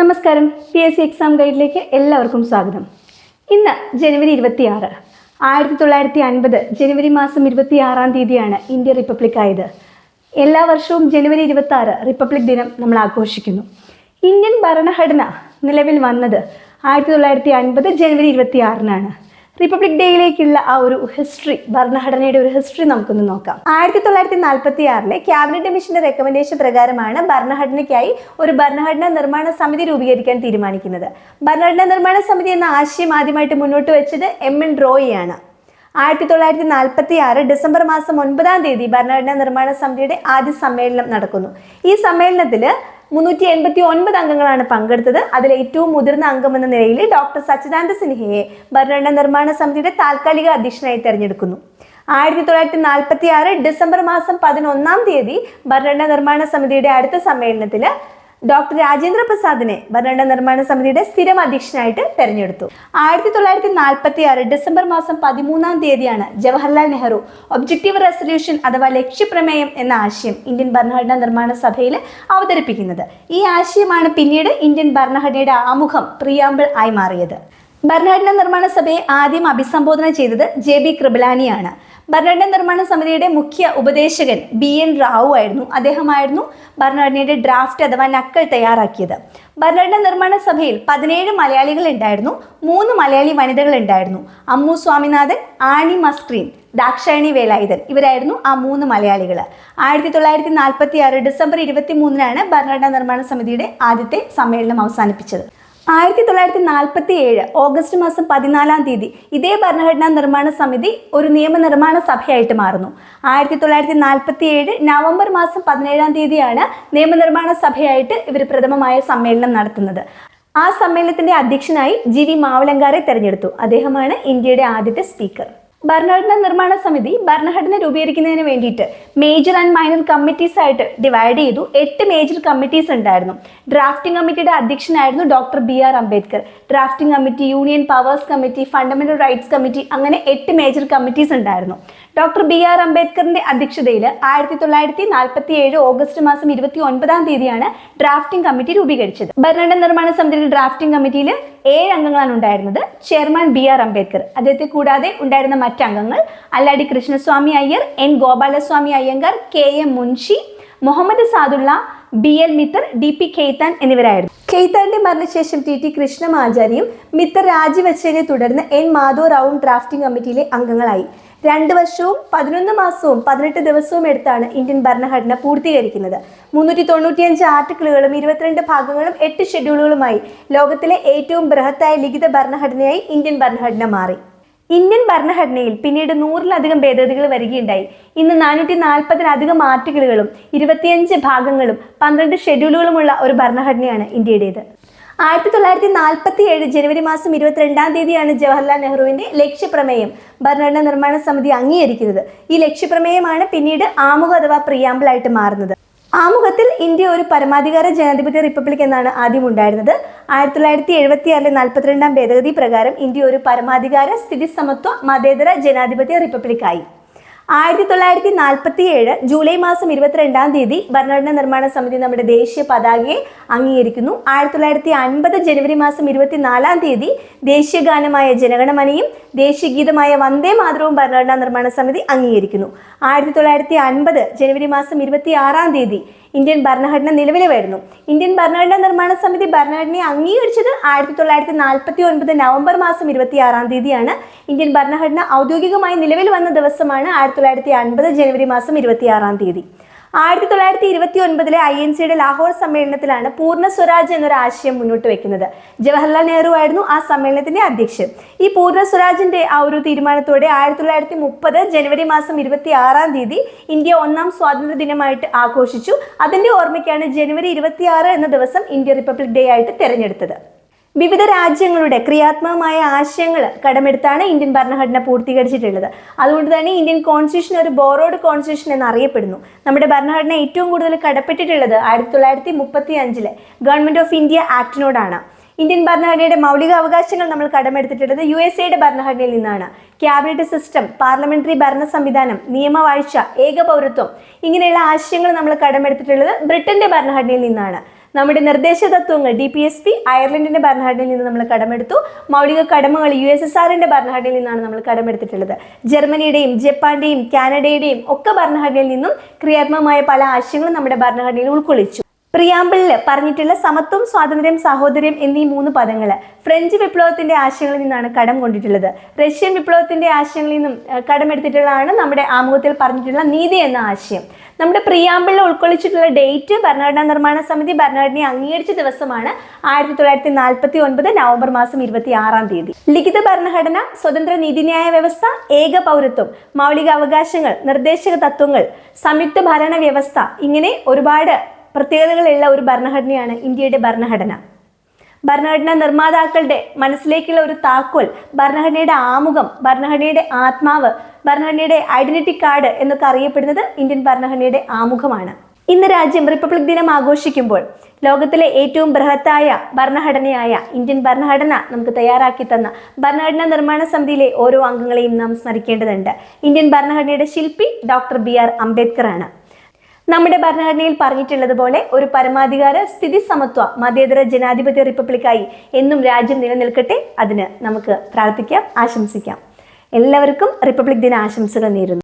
നമസ്കാരം. P S C exam ഗൈഡിലേക്ക് എല്ലാവർക്കും സ്വാഗതം. ഇന്ന് ജനുവരി ഇരുപത്തിയാറ്. ആയിരത്തി തൊള്ളായിരത്തി അൻപത് ജനുവരി മാസം ഇരുപത്തി ആറാം തീയതിയാണ് ഇന്ത്യ റിപ്പബ്ലിക് ആയത്. എല്ലാ വർഷവും ജനുവരി ഇരുപത്തി ആറ് റിപ്പബ്ലിക് ദിനം നമ്മൾ ആഘോഷിക്കുന്നു. ഇന്ത്യൻ ഭരണഘടന നിലവിൽ വന്നത് ആയിരത്തി തൊള്ളായിരത്തി അൻപത് ജനുവരി ഇരുപത്തി ആറിനാണ് റിപ്പബ്ലിക് ഡേയിലേക്കുള്ള ആ ഒരു ഹിസ്റ്ററി ഭരണഘടനയുടെ ഒരു ഹിസ്റ്ററി നമുക്കൊന്ന് നോക്കാം. ആയിരത്തി തൊള്ളായിരത്തി നാൽപ്പത്തി ആറിലെ ക്യാബിനറ്റ് മിഷന്റെ റെക്കമെൻഡേഷൻ പ്രകാരമാണ് ഭരണഘടനയ്ക്കായി ഒരു ഭരണഘടനാ നിർമ്മാണ സമിതി രൂപീകരിക്കാൻ തീരുമാനിക്കുന്നത്. ഭരണഘടനാ നിർമ്മാണ സമിതി എന്ന ആശയം ആദ്യമായിട്ട് മുന്നോട്ട് വെച്ചത് എം എൻ റോയിയാണ് ആയിരത്തി തൊള്ളായിരത്തി നാൽപ്പത്തി ആറ് ഡിസംബർ മാസം ഒൻപതാം തീയതി ഭരണഘടനാ നിർമ്മാണ സമിതിയുടെ ആദ്യ സമ്മേളനം നടക്കുന്നു. ഈ സമ്മേളനത്തിൽ മുന്നൂറ്റി എൺപത്തി ഒൻപത് അംഗങ്ങളാണ് പങ്കെടുത്തത്. അതിൽ ഏറ്റവും മുതിർന്ന അംഗം എന്ന നിലയിൽ ഡോക്ടർ സച്ചിദാനന്ദ സിൻഹയെ ഭരണഘടനാ നിർമ്മാണ സമിതിയുടെ താൽക്കാലിക അധ്യക്ഷനായി തെരഞ്ഞെടുക്കുന്നു. ആയിരത്തി തൊള്ളായിരത്തി നാൽപ്പത്തി ആറ് ഡിസംബർ മാസം പതിനൊന്നാം തീയതി ഭരണഘടനാ നിർമ്മാണ സമിതിയുടെ അടുത്ത സമ്മേളനത്തിൽ ഡോക്ടർ രാജേന്ദ്ര പ്രസാദിനെ ഭരണഘടന നിർമ്മാണ സമിതിയുടെ സ്ഥിരം അധ്യക്ഷനായിട്ട് തെരഞ്ഞെടുത്തു. ആയിരത്തി തൊള്ളായിരത്തി നാൽപ്പത്തി ആറ് ഡിസംബർ മാസം പതിമൂന്നാം തീയതിയാണ് ജവഹർലാൽ നെഹ്റു ഒബ്ജക്റ്റീവ് റെസൊല്യൂഷൻ അഥവാ ലക്ഷ്യപ്രമേയം എന്ന ആശയം ഇന്ത്യൻ ഭരണഘടനാ നിർമ്മാണ സഭയിൽ അവതരിപ്പിക്കുന്നത്. ഈ ആശയമാണ് പിന്നീട് ഇന്ത്യൻ ഭരണഘടനയുടെ ആമുഖം പ്രിയാമ്പിൾ ആയി മാറിയത്. ഭരണഘടനാ നിർമ്മാണ സഭയെ ആദ്യം അഭിസംബോധന ചെയ്തത് ജെ ബി കൃപലാനിയാണ്. ഭരണഘടനാ നിർമ്മാണ സമിതിയുടെ മുഖ്യ ഉപദേശകൻ ബി എൻ റാവു ആയിരുന്നു. അദ്ദേഹമായിരുന്നു ഭരണഘടനയുടെ ഡ്രാഫ്റ്റ് അഥവാ നക്കൽ തയ്യാറാക്കിയത്. ഭരണഘടന നിർമ്മാണ സഭയിൽ പതിനേഴ് മലയാളികൾ ഉണ്ടായിരുന്നു മൂന്ന് മലയാളി വനിതകൾ ഉണ്ടായിരുന്നു. അമ്മു സ്വാമിനാഥൻ ആണി മസ്ക്രീൻ ദാക്ഷായണി വേലായുധൻ ഇവരായിരുന്നു ആ മൂന്ന് മലയാളികൾ ആയിരത്തി തൊള്ളായിരത്തി നാൽപ്പത്തി ആറ് ഡിസംബർ ഇരുപത്തി മൂന്നിനാണ് ഭരണഘടനാ നിർമ്മാണ സമിതിയുടെ ആദ്യത്തെ സമ്മേളനം അവസാനിപ്പിച്ചത്. ആയിരത്തി തൊള്ളായിരത്തി നാൽപ്പത്തി ഏഴ് ഓഗസ്റ്റ് മാസം പതിനാലാം തീയതി ഇതേ ഭരണഘടനാ നിർമ്മാണ സമിതി ഒരു നിയമനിർമ്മാണ സഭയായിട്ട് മാറുന്നു. ആയിരത്തി തൊള്ളായിരത്തി നാൽപ്പത്തി ഏഴ് നവംബർ മാസം പതിനേഴാം തീയതിയാണ് നിയമനിർമ്മാണ സഭയായിട്ട് ഇവർ പ്രഥമമായ സമ്മേളനം നടത്തുന്നത്. ആ സമ്മേളനത്തിന്റെ അധ്യക്ഷനായി ജി വി മാവലങ്കാരെ തെരഞ്ഞെടുത്തു. അദ്ദേഹമാണ് ഇന്ത്യയുടെ ആദ്യത്തെ സ്പീക്കർ. ഭരണഘടനാ നിർമ്മാണ സമിതി ഭരണഘടന രൂപീകരിക്കുന്നതിന് വേണ്ടിയിട്ട് മേജർ ആൻഡ് മൈനർ കമ്മിറ്റീസ് ആയിട്ട് ഡിവൈഡ് ചെയ്തു. എട്ട് മേജർ കമ്മിറ്റീസ് ഉണ്ടായിരുന്നു. ഡ്രാഫ്റ്റിംഗ് കമ്മിറ്റിയുടെ അധ്യക്ഷനായിരുന്നു doctor B R Ambedkar. Drafting committee union powers committee fundamental rights committee അങ്ങനെ എട്ട് മേജർ കമ്മിറ്റീസ് ഉണ്ടായിരുന്നു. ഡോക്ടർ ബി ആർ അംബേദ്കറിന്റെ അധ്യക്ഷതയിൽ ആയിരത്തി തൊള്ളായിരത്തി നാൽപ്പത്തി ഏഴ് ഓഗസ്റ്റ് മാസം ഇരുപത്തി ഒൻപതാം തീയതിയാണ് ഡ്രാഫ്റ്റിംഗ് കമ്മിറ്റി രൂപീകരിച്ചത്. ഭരണഘടന നിർമ്മാണ സമിതിയുടെ ഡ്രാഫ്റ്റിംഗ് കമ്മിറ്റിയിൽ ഏഴ് അംഗങ്ങളാണ് ഉണ്ടായിരുന്നത്. Chairman B R Ambedkar. അദ്ദേഹത്തെ കൂടാതെ ഉണ്ടായിരുന്ന മറ്റംഗങ്ങൾ Alladi Krishnaswamy Iyer N Gopalaswamy Ayyangar K M Munshi Muhammad Saadulla B L Mitter D P Khaitan എന്നിവരായിരുന്നു. ഖെയ്ത്താന്റെ മരണശേഷം ടി ടി കൃഷ്ണമാചാരിയും മിത്തർ രാജിവെച്ചതിനെ തുടർന്ന് എൻ മാധവറാവും ഡ്രാഫ്റ്റിംഗ് കമ്മിറ്റിയിലെ അംഗങ്ങളായി. രണ്ട് വർഷവും പതിനൊന്ന് മാസവും പതിനെട്ട് ദിവസവും എടുത്താണ് ഇന്ത്യൻ ഭരണഘടന പൂർത്തീകരിക്കുന്നത്. മുന്നൂറ്റി തൊണ്ണൂറ്റിയഞ്ച് ആർട്ടിക്കിളുകളും ഇരുപത്തിരണ്ട് ഭാഗങ്ങളും എട്ട് ഷെഡ്യൂളുകളുമായി ലോകത്തിലെ ഏറ്റവും ബൃഹത്തായ ലിഖിത ഭരണഘടനയായി ഇന്ത്യൻ ഭരണഘടന മാറി. ഇന്ത്യൻ ഭരണഘടനയിൽ പിന്നീട് നൂറിലധികം ഭേദഗതികൾ വരികയുണ്ടായി. ഇന്ന് നാനൂറ്റി നാൽപ്പതിലധികം ആർട്ടിക്കിളുകളും ഇരുപത്തിയഞ്ച് ഭാഗങ്ങളും പന്ത്രണ്ട് ഷെഡ്യൂളുകളുമുള്ള ഒരു ഭരണഘടനയാണ് ഇന്ത്യയുടേത്. ആയിരത്തി തൊള്ളായിരത്തി നാൽപ്പത്തി ഏഴ് ജനുവരി മാസം ഇരുപത്തിരണ്ടാം തീയതിയാണ് ജവഹർലാൽ നെഹ്റുവിന്റെ ലക്ഷ്യപ്രമേയം ഭരണഘടനാ നിർമ്മാണ സമിതി അംഗീകരിക്കുന്നത്. ഈ ലക്ഷ്യപ്രമേയമാണ് പിന്നീട് ആമുഖ അഥവാ പ്രിയാമ്പിളായിട്ട് മാറുന്നത്. ആമുഖത്തിൽ ഇന്ത്യ ഒരു പരമാധികാര ജനാധിപത്യ റിപ്പബ്ലിക് എന്നാണ് ആദ്യം ഉണ്ടായിരുന്നത്. ആയിരത്തി തൊള്ളായിരത്തി എഴുപത്തി ആറിലെ നാൽപ്പത്തിരണ്ടാം ഭേദഗതി പ്രകാരം ഇന്ത്യ ഒരു പരമാധികാര സ്ഥിതി സമത്വ മതേതര ജനാധിപത്യ റിപ്പബ്ലിക്കായി ആയിരത്തി തൊള്ളായിരത്തി നാൽപ്പത്തി ഏഴ് ജൂലൈ മാസം ഇരുപത്തിരണ്ടാം തീയതി ഭരണഘടനാ നിർമ്മാണ സമിതി നമ്മുടെ ദേശീയ പതാകയെ അംഗീകരിക്കുന്നു. ആയിരത്തി തൊള്ളായിരത്തി അൻപത് ജനുവരി മാസം ഇരുപത്തിനാലാം തീയതി ദേശീയ ഗാനമായ ജനഗണമനയും ദേശീയ വന്ദേ മാതരവും ഭരണഘടനാ നിർമ്മാണ സമിതി അംഗീകരിക്കുന്നു. ആയിരത്തി തൊള്ളായിരത്തി അൻപത് ജനുവരി മാസം ഇരുപത്തി ആറാം തീയതി ഇന്ത്യൻ ഭരണഘടന നിലവിൽ വരുന്നു ഇന്ത്യൻ ഭരണഘടനാ നിർമ്മാണ സമിതി ഭരണഘടനയെ അംഗീകരിച്ചത് ആയിരത്തി തൊള്ളായിരത്തി നാൽപ്പത്തി ഒൻപത് നവംബർ മാസം ഇരുപത്തി ആറാം തീയതിയാണ്. ഇന്ത്യൻ ഭരണഘടന ഔദ്യോഗികമായി നിലവിൽ വന്ന ദിവസമാണ് ആയിരത്തി തൊള്ളായിരത്തി അൻപത് ജനുവരി മാസം ഇരുപത്തി ആറാം തീയതി. ആയിരത്തി തൊള്ളായിരത്തി ഇരുപത്തി ഒൻപതിലെ ഐ എൻ സിയുടെ ലാഹോർ സമ്മേളനത്തിലാണ് പൂർണ സ്വരാജ് എന്നൊരു ആശയം മുന്നോട്ട് വെക്കുന്നത്. ജവഹർലാൽ നെഹ്റു ആയിരുന്നു ആ സമ്മേളനത്തിന്റെ അധ്യക്ഷൻ. ഈ പൂർണ സ്വരാജിന്റെ ആ ഒരു തീരുമാനത്തോടെ ആയിരത്തി തൊള്ളായിരത്തി മുപ്പത് ജനുവരി മാസം ഇരുപത്തി ആറാം തീയതി ഇന്ത്യ ഒന്നാം സ്വാതന്ത്ര്യ ദിനമായിട്ട് ആഘോഷിച്ചു. അതിന്റെ ഓർമ്മയ്ക്കാണ് ജനുവരി ഇരുപത്തി ആറ് എന്ന ദിവസം ഇന്ത്യ റിപ്പബ്ലിക് ഡേ ആയിട്ട് തിരഞ്ഞെടുത്തത്. വിവിധ രാജ്യങ്ങളുടെ ക്രിയാത്മകമായ ആശയങ്ങൾ കടമെടുത്താണ് ഇന്ത്യൻ ഭരണഘടന പൂർത്തീകരിച്ചിട്ടുള്ളത്. അതുകൊണ്ട് തന്നെ ഇന്ത്യൻ കോൺസ്റ്റിറ്റ്യൂഷൻ ഒരു ബോറോഡ് കോൺസ്റ്റിറ്റ്യൂഷൻ എന്നറിയപ്പെടുന്നു. നമ്മുടെ ഭരണഘടന ഏറ്റവും കൂടുതൽ കടപ്പെട്ടിട്ടുള്ളത് ആയിരത്തി തൊള്ളായിരത്തി മുപ്പത്തി അഞ്ചിലെ ഗവൺമെന്റ് ഓഫ് ഇന്ത്യ ആക്ടിനോടാണ് ഇന്ത്യൻ ഭരണഘടനയുടെ മൗലിക അവകാശങ്ങൾ നമ്മൾ കടമെടുത്തിട്ടുള്ളത് യു എസ് എയുടെ ഭരണഘടനയിൽ നിന്നാണ്. ക്യാബിനറ്റ് സിസ്റ്റം പാർലമെന്ററി ഭരണ സംവിധാനം നിയമവാഴ്ച ഏകപൗരത്വം ഇങ്ങനെയുള്ള ആശയങ്ങൾ നമ്മൾ കടമെടുത്തിട്ടുള്ളത് ബ്രിട്ടന്റെ ഭരണഘടനയിൽ നിന്നാണ്. നമ്മുടെ നിർദ്ദേശ തത്വങ്ങൾ ഡി പി എസ് പി അയർലൻഡിന്റെ ഭരണഘടനയിൽ നിന്ന് നമ്മൾ കടമെടുത്തു. മൗലിക കടമകൾ യു എസ് എസ് ആറിന്റെ ഭരണഘടനയിൽ നിന്നാണ് നമ്മൾ കടമെടുത്തിട്ടുള്ളത്. ജർമ്മനിയുടെയും ജപ്പാന്റെയും കാനഡയുടെയും ഒക്കെ ഭരണഘടനയിൽ നിന്നും ക്രിയാത്മകമായ പല ആശയങ്ങളും നമ്മുടെ ഭരണഘടനയിൽ ഉൾക്കൊള്ളിച്ചു. പ്രിയാമ്പിളിൽ പറഞ്ഞിട്ടുള്ള സമത്വം സ്വാതന്ത്ര്യം സാഹോദര്യം എന്നീ മൂന്ന് പദങ്ങൾ ഫ്രഞ്ച് വിപ്ലവത്തിന്റെ ആശയങ്ങളിൽ നിന്നാണ് കടം കൊണ്ടിട്ടുള്ളത്. റഷ്യൻ വിപ്ലവത്തിന്റെ ആശയങ്ങളിൽ നിന്നും കടമെടുത്തിട്ടുള്ളതാണ് നമ്മുടെ ആമുഖത്തിൽ പറഞ്ഞിട്ടുള്ള നീതി എന്ന ആശയം. നമ്മുടെ പ്രിയാമ്പിളിൽ ഉൾക്കൊള്ളിച്ചിട്ടുള്ള ഡേറ്റ് ഭരണഘടനാ നിർമ്മാണ സമിതി ഭരണഘടനയെ അംഗീകരിച്ച ദിവസമാണ് ആയിരത്തി തൊള്ളായിരത്തി നാൽപ്പത്തി ഒൻപത് നവംബർ മാസം ഇരുപത്തി ആറാം തീയതി. ലിഖിത ഭരണഘടന സ്വതന്ത്ര നീതിന്യായ വ്യവസ്ഥ ഏക പൗരത്വം മൗലിക അവകാശങ്ങൾ നിർദ്ദേശക തത്വങ്ങൾ സംയുക്ത ഭരണ വ്യവസ്ഥ ഇങ്ങനെ ഒരുപാട് പ്രത്യേകതകളുള്ള ഒരു ഭരണഘടനയാണ് ഇന്ത്യയുടെ ഭരണഘടന. ഭരണഘടനാ നിർമ്മാതാക്കളുടെ മനസ്സിലേക്കുള്ള ഒരു താക്കോൽ ഭരണഘടനയുടെ ആമുഖം ഭരണഘടനയുടെ ആത്മാവ് ഭരണഘടനയുടെ ഐഡന്റിറ്റി കാർഡ് എന്നൊക്കെ അറിയപ്പെടുന്നത് ഇന്ത്യൻ ഭരണഘടനയുടെ ആമുഖമാണ്. ഇന്ന് രാജ്യം റിപ്പബ്ലിക് ദിനം ആഘോഷിക്കുമ്പോൾ ലോകത്തിലെ ഏറ്റവും ബൃഹത്തായ ഭരണഘടനയായ ഇന്ത്യൻ ഭരണഘടന നമുക്ക് തയ്യാറാക്കി തന്ന ഭരണഘടനാ നിർമ്മാണ സമിതിയിലെ ഓരോ അംഗങ്ങളെയും നാം സ്മരിക്കേണ്ടതുണ്ട്. ഇന്ത്യൻ ഭരണഘടനയുടെ ശില്പി ഡോക്ടർ ബി ആർ അംബേദ്കർ ആണ് നമ്മുടെ ഭരണഘടനയിൽ പറഞ്ഞിട്ടുള്ളത് പോലെ ഒരു പരമാധികാര സ്ഥിതി സമത്വ മതേതര ജനാധിപത്യ റിപ്പബ്ലിക്കായി എന്നും രാജ്യം നിലനിൽക്കട്ടെ അതിന് നമുക്ക് പ്രാർത്ഥിക്കാം ആശംസിക്കാം. എല്ലാവർക്കും റിപ്പബ്ലിക് ദിന ആശംസകൾ നേരുന്നു.